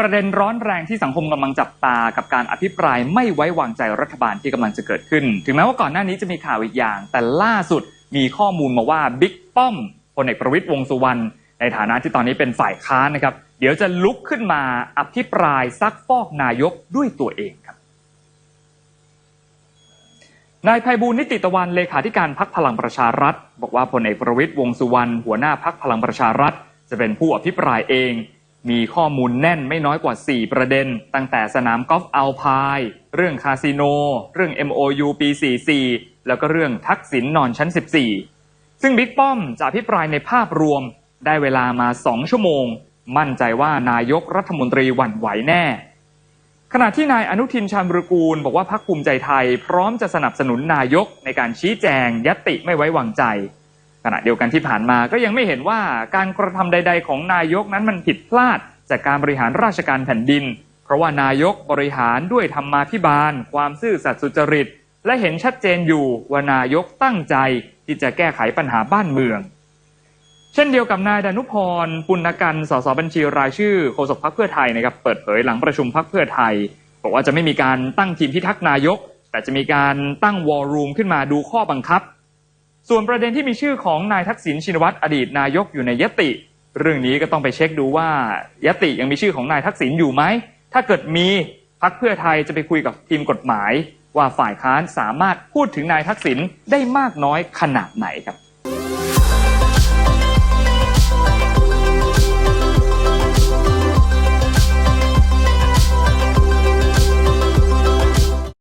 ประเด็นร้อนแรงที่สังคมกำลังจับตากับการอภิปรายไม่ไว้วางใจรัฐบาลที่กำลังจะเกิดขึ้น ถึงแม้ว่าก่อนหน้านี้จะมีข่าวอีกอย่าง แต่ล่าสุดมีข้อมูลมาว่าบิ๊กป้อมพลเอกประวิตยวงสุวรรณในฐานะที่ตอนนี้เป็นฝ่ายค้านนะครับ เดี๋ยวจะลุกขึ้นมาอภิปรายซักฟอกนายกด้วยตัวเองครับนายไพบูลนิติตะวันเลขาธิการพักพลังประชารัฐ บอกว่าพลเอกประวิตยวงสุวรรณหัวหน้าพักพลังประชารัฐ จะเป็นผู้อภิปรายเอง มีข้อมูลแน่นไม่น้อยกว่า 4 ประเด็น ตั้งแต่สนามกอล์ฟอัลพาย เรื่องคาสิโน เรื่อง MOU ปี 44 แล้วก็เรื่องทักษิณนอนชั้น 14 ซึ่งบิ๊กป้อมจะอภิปรายในภาพรวม ได้เวลามา 2 ชั่วโมง มั่นใจว่านายกรัฐมนตรีหวั่นไหวแน่ ขณะที่นายอนุทินชาญบรกูล บอกว่าพักภูมิใจไทย พร้อมจะสนับสนุนนายกในการชี้แจงยติไม่ไว้วางใจ ขณะเดียวกันที่ผ่านมาก็ยังไม่เห็นว่าการกระทำใด ๆ ของนายกนั้นมันผิดพลาด จากการบริหารราชการแผ่นดิน เพราะว่านายกบริหารด้วยธรรมาภิบาล ความซื่อสัตย์สุจริต และเห็นชัดเจนอยู่ว่านายกตั้งใจที่จะแก้ไขปัญหาบ้านเมือง เช่นเดียวกับนายดนุพรปุณกันสสบัญชีรายชื่อโฆษกพรรคเพื่อไทยนะครับเปิดเผยหลังประชุมพรรคเพื่อไทยบอกว่าจะไม่มีการตั้งทีมพิทักษ์นายก แต่จะมีการตั้งวอลลุ่มขึ้นมาดูข้อบังคับ ส่วนประเด็นที่มีชื่อของนายทักษิณชินวัตรอดีตนายกอยู่ในยติ เรื่องนี้ก็ต้องไปเช็คดูว่ายติยังมีชื่อของนายทักษิณอยู่ไหมถ้าเกิดมีพักเพื่อไทยจะไปคุยกับทีมกฎหมาย ว่าฝ่ายค้านสามารถพูดถึงนายทักษิณได้มากน้อยขนาดไหนครับ